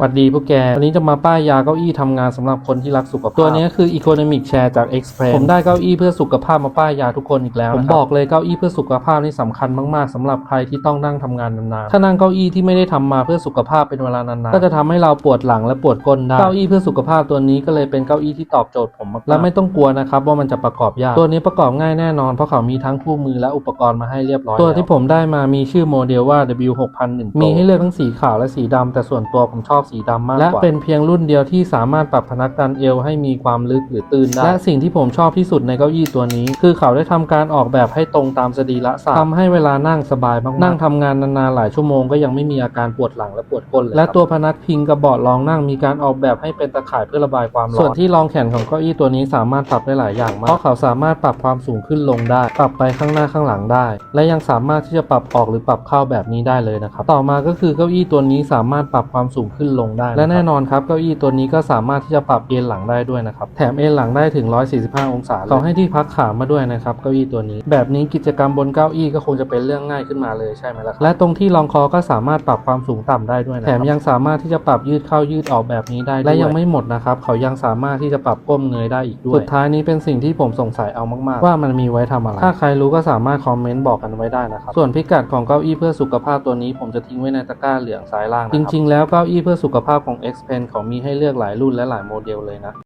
หวัดดีพวกแก วันนี้จะมาป้ายยาเก้าอี้ทำงานสำหรับคนที่รักสุขภาพ ตัวนี้คือ Economic Chair จาก Express ผมได้เก้าอี้เพื่อสุขภาพมาป้ายยาทุกคนอีกแล้ว ผมบอกเลยเก้าอี้เพื่อสุขภาพนี่สำคัญมากๆสำหรับใครที่ต้องนั่งทำงานนานๆ ถ้านั่งเก้าอี้ที่ไม่ได้ทำมาเพื่อสุขภาพเป็นเวลานานๆ ก็จะทำให้เราปวดหลังและปวดก้นได้ เก้าอี้เพื่อสุขภาพตัวนี้ก็เลยเป็นเก้าอี้ที่ตอบโจทย์ผมมากๆและไม่ต้องกลัวนะครับว่ามันจะประกอบยาก ตัวนี้ประกอบง่ายแน่นอนเพราะเขามีทั้งคู่มือและอุปกรณ์มาให้เรียบร้อย ตัวที่ผมได้มามีชื่อโมเดลว่า W6001 มีให้เลือกทั้งสีขาวและสีดำแต่ส่วนตัวผมชอบสีดำมากกว่า และเป็นเพียงรุ่นเดียวที่สามารถปรับพนักงานเอวให้มีความลึกหรือตื้นได้ และสิ่งที่ผมชอบที่สุดในเก้าอี้ตัวนี้ คือเขาได้ทำการออกแบบให้ตรงตามสรีระศาสตร์ทำให้เวลานั่งสบายมากๆนั่งทำงานนานๆหลายชั่วโมงก็ยังไม่มีอาการปวดหลังและปวดก้นเลยและตัวพนักพิงกับเบาะรองนั่งมีการออกแบบให้เป็นตะข่ายเพื่อระบายความร้อนส่วนที่รองแขนของเก้าอี้ตัวนี้สามารถปรับได้หลายอย่างมากเพราะเขาสามารถปรับความสูงขึ้นลงได้ ปรับไปข้างหน้าข้างหลังได้ และยังสามารถที่จะปรับออกหรือปรับเข้าแบบนี้ได้เลยนะครับต่อมาก็คือเก้าอี้ตัวนี้สามารถปรับความสูงขึ้นลงได้ และแน่นอนครับเก้าอี้ตัวนี้ก็สามารถที่จะปรับเอนหลังได้ด้วยนะครับ แถมเอนหลังได้ถึง 145 องศาเลยเขาให้ที่พักขามาด้วยนะครับเก้าอี้ตัวนี้ แบบนี้กิจกรรมบนเก้าอี้ก็คงจะเป็นเรื่องง่ายขึ้นมาเลยใช่ไหมล่ะครับและตรงที่รองคอก็สามารถปรับความสูงต่ำได้ด้วยนะแถมยังสามารถที่จะปรับยืดเข้ายืดออกแบบนี้ได้ด้วยและยังไม่หมดนะครับเขายังสามารถที่จะปรับก้มเงยได้อีกด้วยสุดท้ายนี้เป็นสิ่งที่ผมสงสัยเอามากๆ ว่ามันมีไว้ทำอะไรถ้าใครรู้ก็สามารถคอมเมนต์บอกกันไว้ได้นะครับส่วนพิกัดของเก้าอี้เพื่อสุขภาพตัวนี้ ผมจะทิ้งไว้ในตะกร้าเหลืองซ้ายล่างนะครับจริง ๆ แล้วเก้าอี้เพื่อสุขภาพของ X Pen เขามีให้เลือกหลายรุ่นและหลายโมเดลเลยนะ